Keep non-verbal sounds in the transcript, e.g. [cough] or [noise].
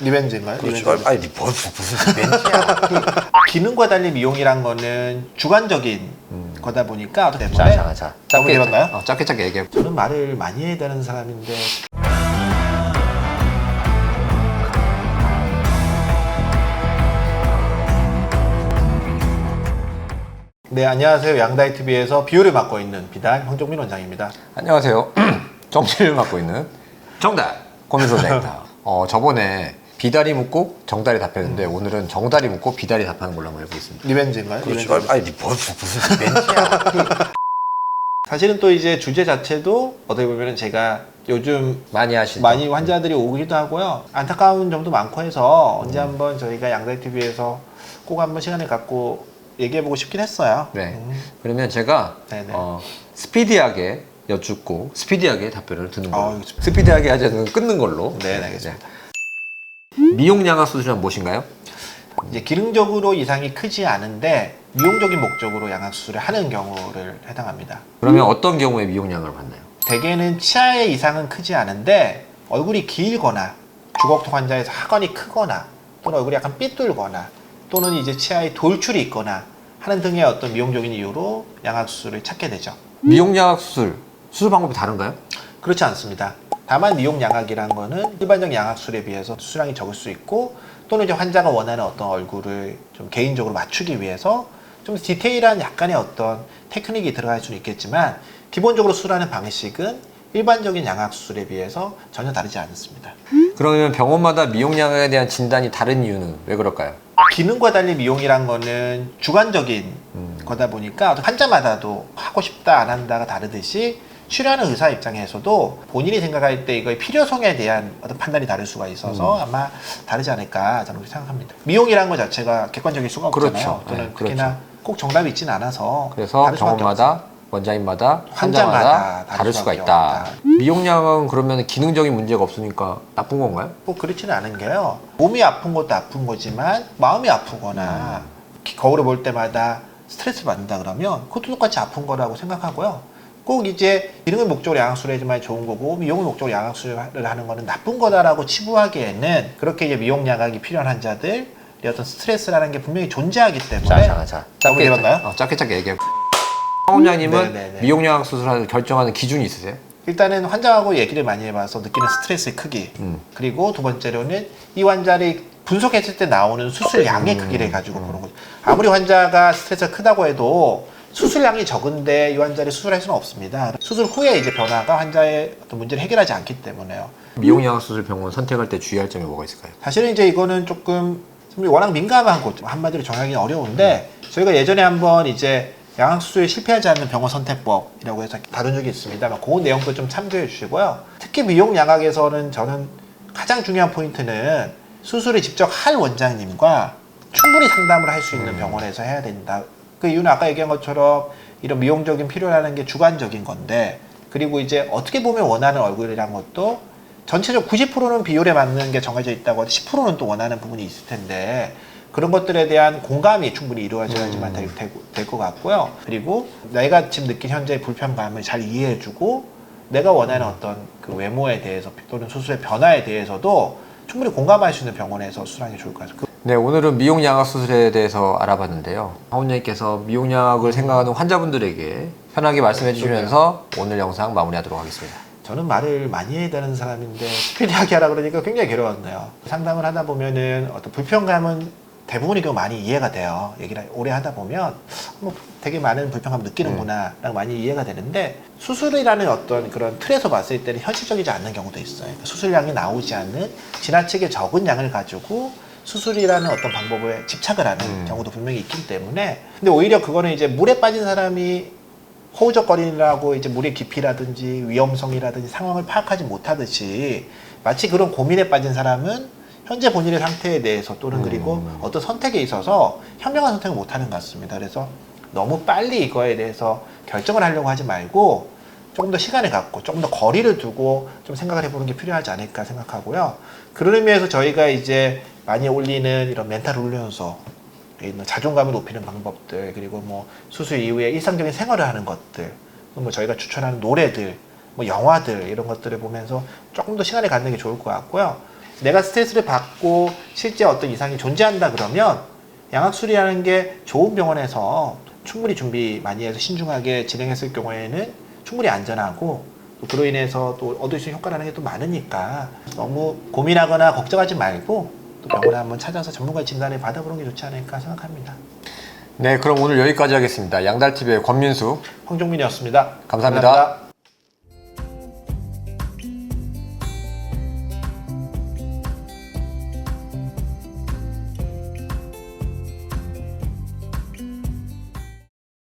리벤지인가요? 그렇죠. 리벤지. 아니 뭐, 무슨 멘트야. [laughs] 기능과 달리 미용이란 거는 주관적인 거다 보니까 어떻게 자, 자, 자. 너무 길었나요? 어, 짧게 짧게 얘기해. 저는 말을 많이 해야 되는 사람인데 네 안녕하세요 양다이 TV에서 비율을 맡고 있는 비단 황종민 원장입니다. 안녕하세요. [clears throat] 정치를 맡고 있는 정달 고민소 원장입니다. 어, 저번에 비다리 묻고 정달이 답했는데 오늘은 정달이 묻고 비다리 답하는 걸로 한번 해보겠습니다. 리벤지인가요? 그렇죠. 리벤지. 아니 뭐, 무슨 [laughs] 멘트야. 사실은 또 이제 주제 자체도 어떻게 보면 제가 요즘 많이 하시죠. 많이 환자들이 오기도 하고요. 안타까운 점도 많고 해서 언제 한번 저희가 양다이 TV에서 꼭 한번 시간을 갖고 얘기해보고 싶긴 했어요. 네. 음. 그러면 제가 네네. 어, 스피디하게 여쭙고 스피디하게 답변을 듣는 걸로. 아, 스피디하게 하지 않는 끊는 걸로. 네, 알겠습니다. 미용 양악 수술은 무엇인가요? 이제 기능적으로 이상이 크지 않은데 미용적인 목적으로 양악 수술을 하는 경우를 해당합니다. 그러면 어떤 경우에 미용 양을 받나요? 대개는 치아의 이상은 크지 않은데 얼굴이 길거나 주걱턱 환자에서 하관이 크거나 또는 얼굴이 약간 삐뚤거나 또는 이제 치아에 돌출이 있거나 하는 등의 어떤 미용적인 이유로 양악 수술을 찾게 되죠. 미용 양악 수술 수술 방법이 다른가요? 그렇지 않습니다. 다만 미용 양악이란 거는 일반적 양악 수술에 비해서 수량이 적을 수 있고 또는 이제 환자가 원하는 어떤 얼굴을 좀 개인적으로 맞추기 위해서 좀 디테일한 약간의 어떤 테크닉이 들어갈 수는 있겠지만 기본적으로 수술하는 방식은 일반적인 양악 수술에 비해서 전혀 다르지 않습니다. 그러면 병원마다 미용 양악에 대한 진단이 다른 이유는 왜 그럴까요? 기능과 달리 미용이란 거는 주관적인 음. 거다 보니까 환자마다도 하고 싶다 안 한다가 다르듯이 치료하는 의사 입장에서도 본인이 생각할 때 이거의 필요성에 대한 어떤 판단이 다를 수가 있어서 음. 아마 다르지 않을까 저는 그렇게 생각합니다. 미용이라는 것 자체가 객관적일 수가 없잖아요. 그렇죠. 또는 네, 특히나 꼭 정답이 있지는 않아서 그래서 병원마다 원장님마다 환자마다 환자마다 다를 수가 있다. 없다. 미용 양악은 그러면 기능적인 문제가 없으니까 나쁜 건가요? 뭐 그렇지는 않은 게요. 몸이 아픈 것도 아픈 거지만 마음이 아프거나 기- 거울을 볼 때마다 스트레스 받는다 그러면 그것도 똑같이 아픈 거라고 생각하고요. 꼭 이제 기능을 목적으로 양악수를 해야지만 좋은 거고 미용을 목적으로 양악수를 하는 거는 나쁜 거다라고 치부하기에는 그렇게 이제 미용 양악이 필요한 환자들의 어떤 스트레스라는 게 분명히 존재하기 때문에 자. 너무 길었나요? 어, 짧게 짧게 얘기해. 황 원장님은 네네네. 미용 양악 수술을 결정하는 기준이 있으세요? 일단은 환자하고 얘기를 많이 해봐서 느끼는 스트레스의 크기 음. 그리고 두 번째로는 이 환자를 분석했을 때 나오는 수술량의 음. 크기를 가지고 보는 거죠 아무리 환자가 스트레스가 크다고 해도 수술량이 적은데 이 환자를 수술할 수는 없습니다 수술 후에 이제 변화가 환자의 어떤 문제를 해결하지 않기 때문에요 미용 양악 수술 병원 선택할 때 주의할 점이 뭐가 있을까요? 사실은 이제 이거는 조금 워낙 민감한 곳 한마디로 정하기 어려운데 저희가 예전에 한번 이제 양악수술에 실패하지 않는 병원 선택법이라고 해서 다룬 적이 있습니다. 그 내용도 좀 참조해 주시고요. 특히 미용 양악에서는 저는 가장 중요한 포인트는 수술을 직접 할 원장님과 충분히 상담을 할 수 있는 병원에서 해야 된다. 그 이유는 아까 얘기한 것처럼 이런 미용적인 필요라는 게 주관적인 건데 그리고 이제 어떻게 보면 원하는 얼굴이란 것도 전체적 90%는 비율에 맞는 게 정해져 있다고 해도 10%는 또 원하는 부분이 있을 텐데 그런 것들에 대한 공감이 충분히 이루어져야지만 될, 될것 같고요. 그리고 내가 지금 느낀 현재의 불편감을 잘 이해해주고 내가 원하는 어떤 그 외모에 대해서 또는 수술의 변화에 대해서도 충분히 공감할 수 있는 병원에서 수술하는 게 좋을 것 같아요. 네, 오늘은 미용 양악 수술에 대해서 알아봤는데요. 황 원장님께서 미용 양악을 생각하는 환자분들에게 편하게 말씀해 주시면서 오늘 영상 마무리하도록 하겠습니다. 저는 말을 많이 해야 되는 사람인데 스피디하게 하라 그러니까 굉장히 괴로웠네요. 상담을 하다 보면은 어떤 불편감은 대부분이 그 많이 이해가 돼요. 얘기를 오래 하다 보면 뭐 되게 많은 불편감 느끼는구나라고 많이 이해가 되는데 수술이라는 어떤 그런 틀에서 봤을 때는 현실적이지 않는 경우도 있어요. 그러니까 수술량이 나오지 않는 지나치게 적은 양을 가지고 수술이라는 어떤 방법에 집착을 하는 음. 경우도 분명히 있기 때문에 근데 오히려 그거는 이제 물에 빠진 사람이 허우적거리느라고 이제 물의 깊이라든지 위험성이라든지 상황을 파악하지 못하듯이 마치 그런 고민에 빠진 사람은 현재 본인의 상태에 대해서 또는 그리고 음. 어떤 선택에 있어서 현명한 선택을 못하는 것 같습니다. 그래서 너무 빨리 이거에 대해서 결정을 하려고 하지 말고 조금 더 시간을 갖고 조금 더 거리를 두고 좀 생각을 해보는 게 필요하지 않을까 생각하고요. 그런 의미에서 저희가 이제 많이 올리는 이런 멘탈 훈련소, 있는 자존감을 높이는 방법들 그리고 뭐 수술 이후에 일상적인 생활을 하는 것들 뭐 저희가 추천하는 노래들 뭐 영화들 이런 것들을 보면서 조금 더 시간을 갖는 게 좋을 것 같고요. 내가 스트레스를 받고 실제 어떤 이상이 존재한다 그러면 양악술이라는 게 좋은 병원에서 충분히 준비 많이 해서 신중하게 진행했을 경우에는 충분히 안전하고 또 그로 인해서 또 얻을 수 있는 효과라는 게 또 많으니까 너무 고민하거나 걱정하지 말고 또 병원에 한번 찾아서 전문가 진단을 받아보는 게 좋지 않을까 생각합니다. 네, 그럼 오늘 여기까지 하겠습니다. 양달TV의 권민수. 황종민이었습니다 감사합니다.